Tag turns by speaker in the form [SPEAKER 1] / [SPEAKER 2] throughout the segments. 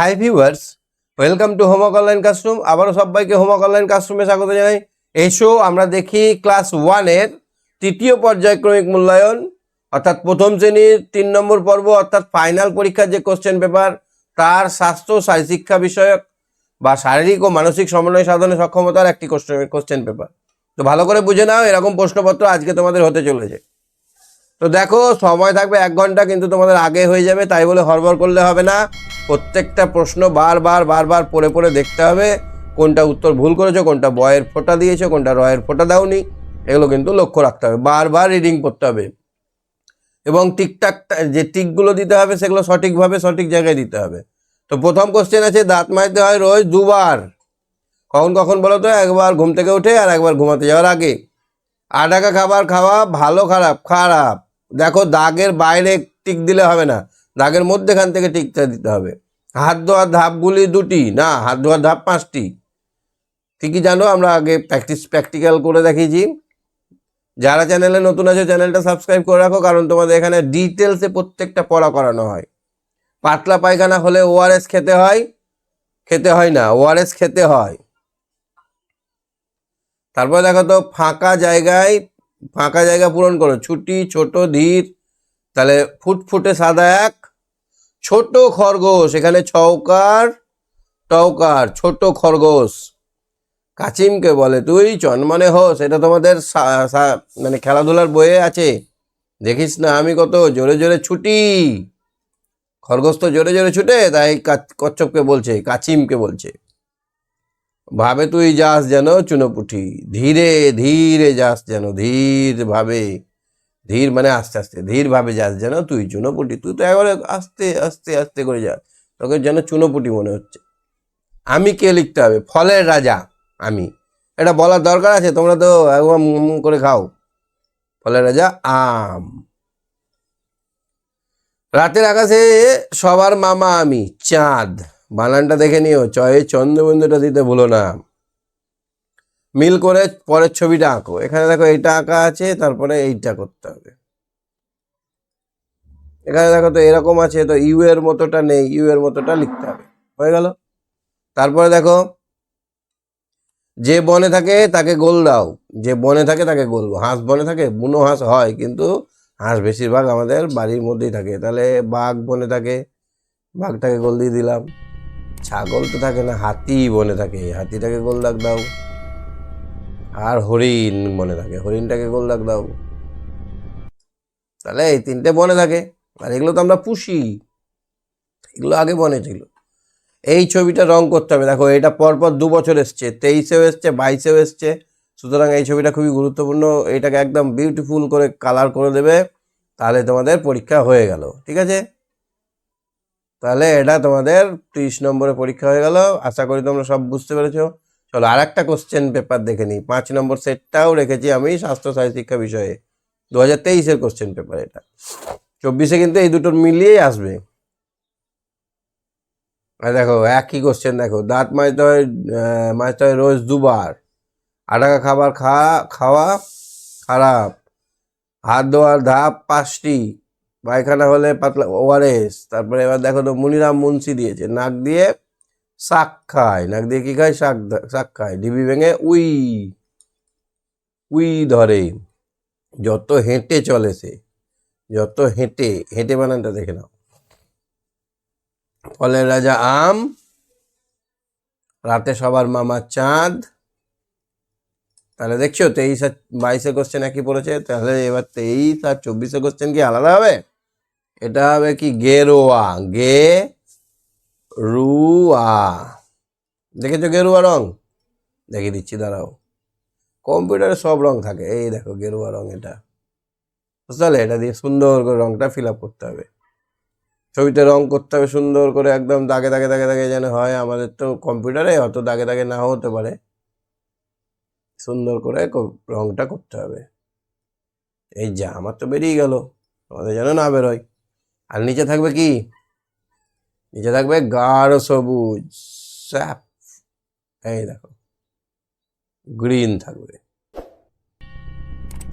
[SPEAKER 1] Hi viewers welcome to homework online classroom আবারও সবাইকে homework online ক্লাসরুমে স্বাগত জানাই। এসো আমরা দেখি ক্লাস ওয়ানের তৃতীয় পর্যায়ক্রমিক মূল্যায়ন, অর্থাৎ প্রথম শ্রেণির তিন নম্বর পর্ব, অর্থাৎ ফাইনাল পরীক্ষার যে কোশ্চেন পেপার তার স্বাস্থ্য শিক্ষা বিষয়ক বা শারীরিক ও মানসিক সমন্বয় সাধনে সক্ষমতার একটি কোশ্চেন পেপার তো ভালো করে বুঝে নাও, এরকম প্রশ্নপত্র আজকে তোমাদের হতে চলেছে। তো দেখো, সময় থাকবে এক ঘণ্টা, কিন্তু তোমাদের আগে হয়ে যাবে, তাই বলে হড়বড় করলে হবে না। প্রত্যেকটা প্রশ্ন বারবার বারবার পড়ে পড়ে দেখতে হবে, কোনটা উত্তর ভুল করেছ, কোনটা বয়ের ফোঁটা দিয়েছ, কোনটা রয়ের ফোঁটা দাওনি, এগুলো কিন্তু লক্ষ্য রাখতে হবে, বারবার রিডিং করতে হবে। এবং টিকটাক, যে টিকগুলো দিতে হবে, সেগুলো সঠিকভাবে সঠিক জায়গায় দিতে হবে। তো প্রথম কোশ্চেন আছে, দাঁত মাজতে হয় রোজ দুবার। কখন কখন বলো তো, একবার ঘুম থেকে উঠে আর একবার ঘুমাতে যাওয়ার আগে। আটাকা খাবার খাওয়া ভালো খারাপ? খারাপ। দেখো দাগের বাইরে টিক দিলে হবে না। দাগের মধ্যেখান থেকে টিকটা দিতে হবে। হাত ধোয়ার ধাপগুলি দুটি, না, হাত ধোয়ার ধাপ পাঁচটি। ঠিকই জানো, আমরা আগে প্র্যাকটিস, প্র্যাকটিক্যাল করে দেখিয়েছি। যারা চ্যানেলে নতুন আছে, চ্যানেলটা সাবস্ক্রাইব করে রাখো, কারণ তোমাদের এখানে ডিটেলসে প্রত্যেকটা পড়া করানো হয়। পাতলা পায়খানা হলে ওআরএস খেতে হয় খেতে হয় না, ওআরএস খেতে হয়। তারপর দেখো তো, ফাঁকা জায়গায় ফাঁকা জায়গা পূরণ করো। ছুটি, ছোট, ধীর। তাহলে ফুটফুটে সাদা এক, ছোট খরগোশ, এখানে ছৌকার টৌকার, ছোট খরগোশ। কাচিমকে বলে, তুই চনমনে হোস এটা তোমাদের মানে খেলাধুলার বইয়ে আছে। দেখিস না আমি কত জোরে জোরে ছুটি। খরগোশ তো জোরে জোরে ছুটে, তাই কচ্ছপকে বলছে, কাচিমকে বলছে। ভাবে তুই যাস যেন চুনোপুঠি। ধীরে ধীরে যাস যেন, ধীর ভাবে। ধীর মানে আস্তে আস্তে, ধীর ভাবে যাস যেন তুই চুনোপুটি তুই তো একবারে আস্তে আস্তে আস্তে করে যাস। তোকে যেন চুনোপুটি মনে হচ্ছে। আমি কে লিখতে হবে? ফলের রাজা, আমি। এটা বলার দরকার আছে? তোমরা তো মুম করে খাও। ফলের রাজা, আম। রাতের আকাশে সবার মামা আমি, চাঁদ। বানানটা দেখে নিও, চয়ে চন্দ্রবিন্দুটা দিতে ভুলো না। মিল করে পরের ছবিটা আঁকো। এখানে দেখো এইটা আঁকা আছে, তারপরে এইটা করতে হবে। এখানে দেখো তো এরকম আছে, তো ইউ এর মতোটা নেই, ইউ এর মতোটা লিখতে হবে। হয়ে গেল? তারপরে দেখো, যে বনে থাকে তাকে গোল দাও। যে বনে থাকে তাকে গোল হাঁস বনে থাকে, বুনো হাঁস হয়, কিন্তু হাঁস বেশিরভাগ আমাদের বাড়ির মধ্যেই থাকে। তাহলে বাঘ বনে থাকে, বাঘটাকে গোল দিয়ে দিলাম। ছাগল তো থাকে না, হাতি বনে থাকে। হাতিটাকে গোল দাগ দাও। আর হরিণ বনে থাকে, হরিণটাকে গোল দাগ দাও। তাহলে এই তিনটে বনে থাকে। আর এগুলো তো আমরা পুষি। এগুলো আগে বনে ছিল। এই ছবিটা রং করতে হবে। দেখো, এটা পরপর দু বছর এসছে, তেইশেও এসছে, বাইশেও এসছে। সুতরাং এই ছবিটা খুবই গুরুত্বপূর্ণ। এটাকে একদম বিউটিফুল করে কালার করে দেবে। তাহলে তোমাদের পরীক্ষা হয়ে গেল। ঠিক আছে? তাহলে এটা তোমাদের তিরিশ নম্বরে পরীক্ষা হয়ে গেল। আশা করি তোমরা সব বুঝতে পেরেছ। চলো আর একটা কোশ্চেন পেপার দেখে নিই। পাঁচ নম্বর সেটটাও রেখেছি আমি স্বাস্থ্য সাহিত্য শিক্ষা বিষয়ে। দু হাজার তেইশের কোশ্চেন পেপার এটা। চব্বিশে কিন্তু এই দুটোর মিলিয়েই আসবে। আর দেখো, একই কোশ্চেন দেখো। দাঁত মাজতে হয় মাজতে হয় রোজ দুবার। আটাকা খাবার খা, খাওয়া খারাপ। হাত ধোয়ার ধাপ পাঁচটি। পায়খানা হলে পাতলা ওআরএস তারপরে এবার দেখো তো মুনিরাম মুন্সি দিয়েছে, নাক দিয়ে শাক খায়, নাক দিয়ে কী খায়? শাক শাক খায়, ডিবি ভেঙে উই উই ধরে, যত হেঁটে চলে সে, যত হেঁটে হেঁটে বানানটা দেখে নাও। ফলের রাজা আম, রাতে সবার মামা চাঁদ। তাহলে দেখছ, তেইশ আর বাইশে কোশ্চেন একই পড়েছে, তাহলে এবার তেইশ আর চব্বিশে কোশ্চেন কি আলাদা হবে? এটা হবে কি? গেরোয়া। গে রুয়া দেখেছ গেরুয়া রং? দেখিয়ে দিচ্ছি, দাঁড়াও। কম্পিউটারে সব রং থাকে। এই দেখো, গেরুয়া রং এটা। বুঝতে পারলে এটা দিয়ে সুন্দর করে রংটা ফিল আপ করতে হবে। ছবিতে রং করতে হবে সুন্দর করে, একদম দাগে দাগে দাগে দাগে যেন হয়। আমাদের তো কম্পিউটারে অত দাগে দাগে না হতে পারে। সুন্দর করে রংটা করতে হবে। এই যা, আমার তো বেরিয়ে গেল। আমাদের যেন না বেরোয়। আর নিচে থাকবে কি? নিচে থাকবে গাঢ় সবুজ, স্যাপ। এই দেখো, গ্রিন থাকবে।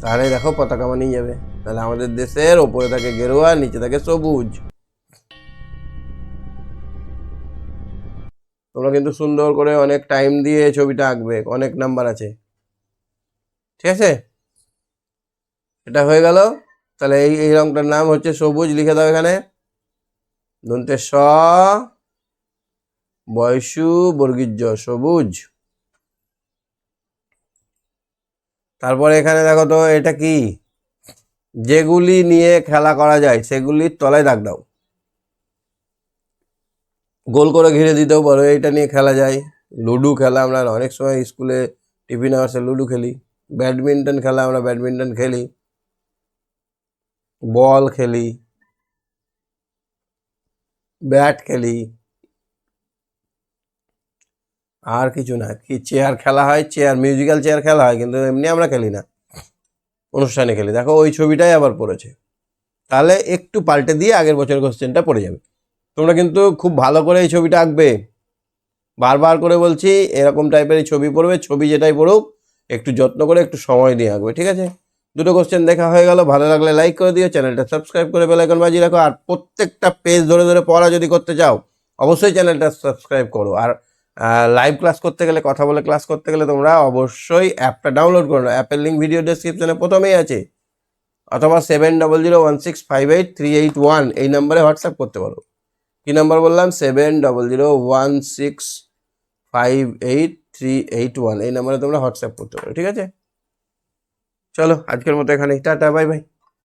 [SPEAKER 1] তাহলে দেখো পতাকা বানিয়ে যাবে। তাহলে আমাদের দেশের ওপরে থাকে গেরুয়া, নিচে থাকে সবুজ। তোমরা কিন্তু সুন্দর করে অনেক টাইম দিয়ে ছবিটা আঁকবে, অনেক নাম্বার আছে। ঠিক আছে? এটা হয়ে গেল। তাহলে এই এই রংটার নাম হচ্ছে সবুজ, লিখে দাও এখানে। দন্তে স বয়সু বর্গীর্য সবুজ। তারপরে এখানে দেখো তো, এটা কি? যেগুলি নিয়ে খেলা করা যায়, সেগুলির তলায় দাগ দাও। গোল করে ঘিরে দিতেও পারো, এইটা নিয়ে খেলা যায়। লুডু খেলা আমরা অনেক সময় স্কুলে, টিফিন আওয়ার্সে লুডু খেলি। ব্যাডমিন্টন খেলা আমরা ব্যাডমিন্টন খেলি। বল খেলি, ব্যাট খেলি, আর কিছু না, কি চেয়ার খেলা হয়, চেয়ার মিউজিক্যাল চেয়ার খেলা হয়, কিন্তু এমনি আমরা খেলি না, অনুষ্ঠানে খেলি। দেখো, ওই ছবিটাই আবার পড়েছে। তাহলে একটু পাল্টে দিয়ে আগের বছর কোশ্চেনটা পড়ে যাবে। তোমরা কিন্তু খুব ভালো করে এই ছবিটা আঁকবে। বারবার করে বলছি, এরকম টাইপের ছবি পড়বে, ছবি যেটাই পড়ুক, একটু যত্ন করে, একটু সময় দিয়ে আঁকবে, ঠিক আছে? দুটো কোশ্চেন দেখা হয়ে গেল। ভালো লাগলে লাইক করে দিও চ্যানেলটা সাবস্ক্রাইব করে বেলাইকন বাজিয়ে রাখো। আর প্রত্যেকটা পেজ ধরে ধরে পড়া যদি করতে চাও, অবশ্যই চ্যানেলটা সাবস্ক্রাইব করো। আর লাইভ ক্লাস করতে গেলে, কথা বলে ক্লাস করতে গেলে তোমরা অবশ্যই অ্যাপটা ডাউনলোড করো অ্যাপের লিঙ্ক ভিডিও ডেসক্রিপশনে প্রথমেই আছে। অথবা seven double zero one six five eight three eight one এই নাম্বারে হোয়াটসঅ্যাপ করতে পারো। কী নাম্বার বললাম? Seven double zero one six five eight three eight one এই নাম্বারে তোমরা হোয়াটসঅ্যাপ করতে পারো, ঠিক আছে? চলো আজকের মতো এখানে টাটা বাই বাই।